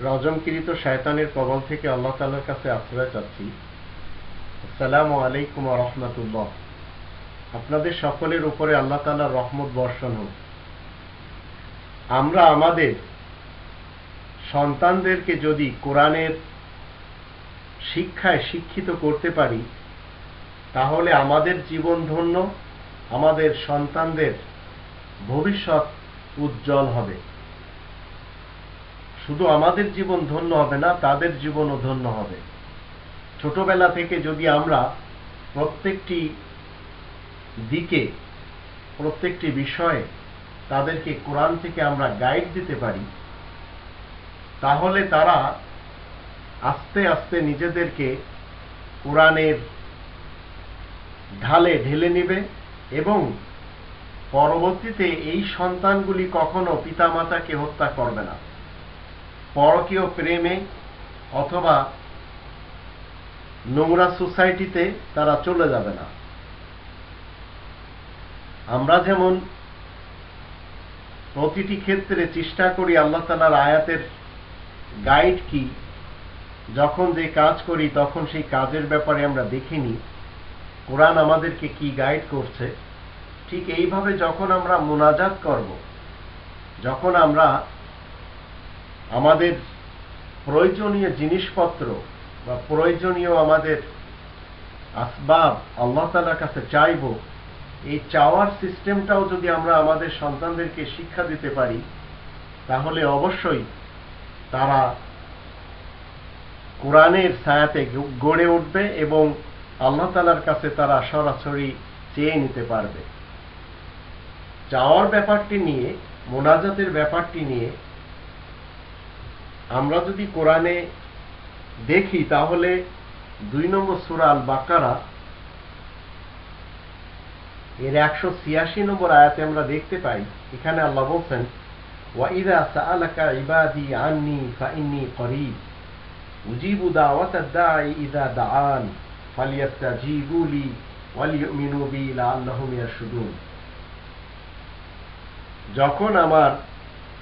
রজমকৃত শয়তানের কবল থেকে আল্লাহ তালার কাছে আশ্রয় চাচ্ছি। আসসালামু আলাইকুম রহমতুল্লাহ। আপনাদের সকলের উপরে আল্লাহ তালার রহমত বর্ষণ হোক। আমরা আমাদের সন্তানদেরকে যদি কোরআনের শিক্ষায় শিক্ষিত করতে পারি, তাহলে আমাদের জীবন ধন্য, আমাদের সন্তানদের ভবিষ্যৎ উজ্জ্বল হবে। শুধু আমাদের জীবন ধন্য হবে না, তাদের জীবনও ধন্য হবে। ছোটবেলা থেকে যদি আমরা প্রত্যেকটি দিকে, প্রত্যেকটি বিষয়ে তাদেরকে কোরআন থেকে আমরা গাইড দিতে পারি, তাহলে তারা আস্তে আস্তে নিজেদেরকে কোরআনের ঢালে ঢেলে নেবে এবং পরবর্তীতে এই সন্তানগুলি কখনো পিতামাতাকে হত্যা করবে না। পরকীয় প্রেমে অথবা নোংরা সোসাইটিতে তারা চলে যাবে না। আমরা যেমন প্রতিটি ক্ষেত্রে চেষ্টা করি আল্লাহ তালার আয়াতের গাইড কি, যখন যে কাজ করি তখন সেই কাজের ব্যাপারে আমরা দেখিনি কোরআন আমাদেরকে কি গাইড করছে? ঠিক এইভাবে যখন আমরা মোনাজাত করব, যখন আমরা আমাদের প্রয়োজনীয় জিনিসপত্র বা প্রয়োজনীয় আমাদের আসবাব আল্লাহ তালার কাছে চাইব, এই চাওয়ার সিস্টেমটাও যদি আমরা আমাদের সন্তানদেরকে শিক্ষা দিতে পারি, তাহলে অবশ্যই তারা কোরআনের ছায়াতে গড়ে উঠবে এবং আল্লাহ তালার কাছে তারা সরাসরি চেয়ে নিতে পারবে। চাওয়ার ব্যাপারটি নিয়ে, মোনাজাতের ব্যাপারটি নিয়ে আমরা যদি কোরআনে দেখি, তাহলে দুই নম্বর সুরাল বাকারা এর একশো ছিয়াশি নম্বর আয়াতে আমরা দেখতে পাই, এখানে আল্লাহ বলছেন যখন আমার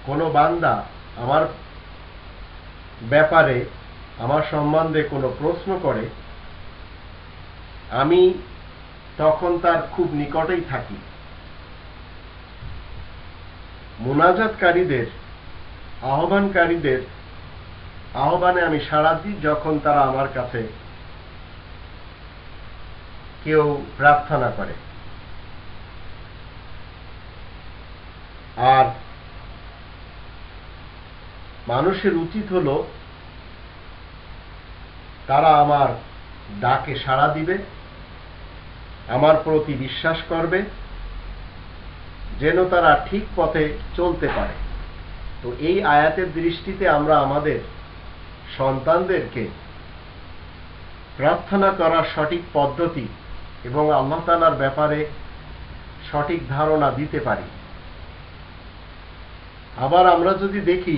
কোনো বান্দা আমার ব্যাপারে আমার সম্বন্ধে কোনো প্রশ্ন করে, আমি তখন তার খুব নিকটেই থাকি। মোনাজাতকারীদের, আহ্বানকারীদের আহ্বানে আমি সাড়া দিই যখন তারা আমার কাছে কেউ প্রার্থনা করে। আর মানুষের উচিত হল তারা আমার ডাকে সাড়া দিবে, আমার প্রতি বিশ্বাস করবে, যেন তারা ঠিক পথে চলতে পারে। তো এই আয়াতের দৃষ্টিতে আমরা আমাদের সন্তানদেরকে প্রার্থনা করার সঠিক পদ্ধতি এবং আল্লাহ তালার ব্যাপারে সঠিক ধারণা দিতে পারি। আবার আমরা যদি দেখি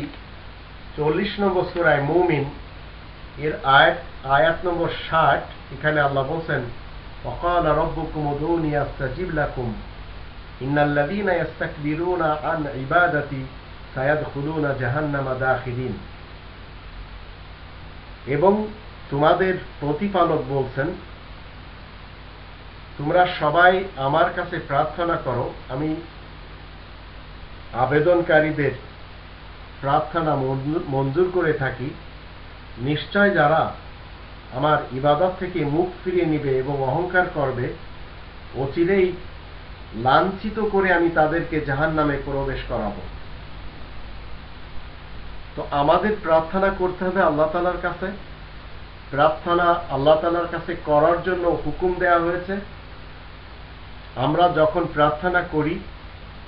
চল্লিশ নম্বর সুরায় মৌমিন এর আয়াত আয়াত নম্বর ষাট এখানে আল্লাহ বলছেন وقال ربكم ادعوني استجب لكم ان الذين يستكبرون عن عبادتي سيدخلون جهنم داخلين এবং তোমাদের প্রতিপালক বলছেন তোমরা সবাই আমার কাছে প্রার্থনা করো আমি আবেদনকারীদের প্রার্থনা মঞ্জুর করে থাকি, নিশ্চয় যারা আমার ইবাদত থেকে মুখ ফিরিয়ে নিবে এবং অহংকার করবে, অচিরেই লাঞ্ছিত করে আমি তাদেরকে জাহান নামে প্রবেশ করাব। তো আমাদের প্রার্থনা করতে হবে আল্লাহ তালার কাছে। প্রার্থনা আল্লাহ তালার কাছে করার জন্য হুকুম দেয়া হয়েছে। আমরা যখন প্রার্থনা করি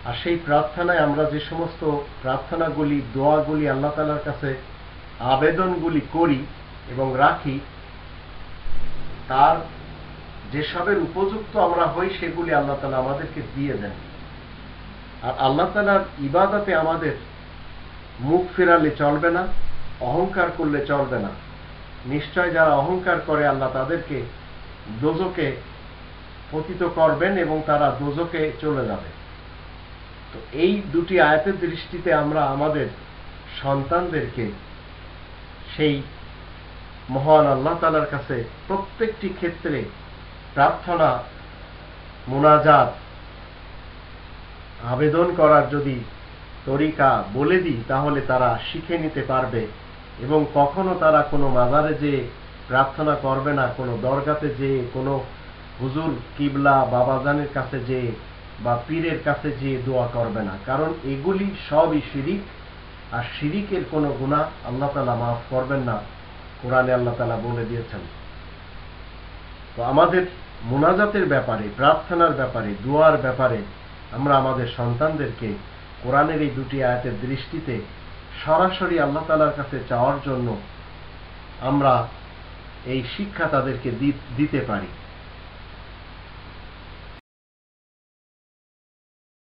আর সেই প্রার্থনায় আমরা যে সমস্ত প্রার্থনাগুলি, দোয়াগুলি আল্লাহ তালার কাছে আবেদনগুলি করি এবং রাখি, তার যেসবের উপযুক্ত আমরা হই সেগুলি আল্লাহ তালা আমাদেরকে দিয়ে দেন। আর আল্লাহ তালার ইবাদতে আমাদের মুখ ফেরালে চলবে না, অহংকার করলে চলবে না। নিশ্চয় যারা অহংকার করে আল্লাহ তাদেরকে দোজকে পতিত করবেন এবং তারা দোজকে চলে যাবে। তো এই দুটি আয়াতের দৃষ্টিতে আমরা আমাদের সন্তানদেরকে সেই মহান আল্লাহ তালার কাছে প্রত্যেকটি ক্ষেত্রে প্রার্থনা, মোনাজাত, আবেদন করার যদি তরিকা বলে দিই, তাহলে তারা শিখে নিতে পারবে এবং কখনো তারা কোনো মাজারে যে প্রার্থনা করবে না, কোনো দরগাতে যে কোনো হুজুর কিবলা বাবাজানের কাছে যে বা পীরের কাছে যে দোয়া করবে না। কারণ এগুলি সবই শিরিক, আর শিরিকের কোনো গুণা আল্লাহ তালা মাফ করবেন না, কোরআনে আল্লাহ তালা বলে দিয়েছেন। তো আমাদের মোনাজাতের ব্যাপারে, প্রার্থনার ব্যাপারে, দোয়ার ব্যাপারে আমরা আমাদের সন্তানদেরকে কোরআনের এই দুটি আয়াতের দৃষ্টিতে সরাসরি আল্লাহ তালার কাছে চাওয়ার জন্য আমরা এই শিক্ষা তাদেরকে দিতে পারি।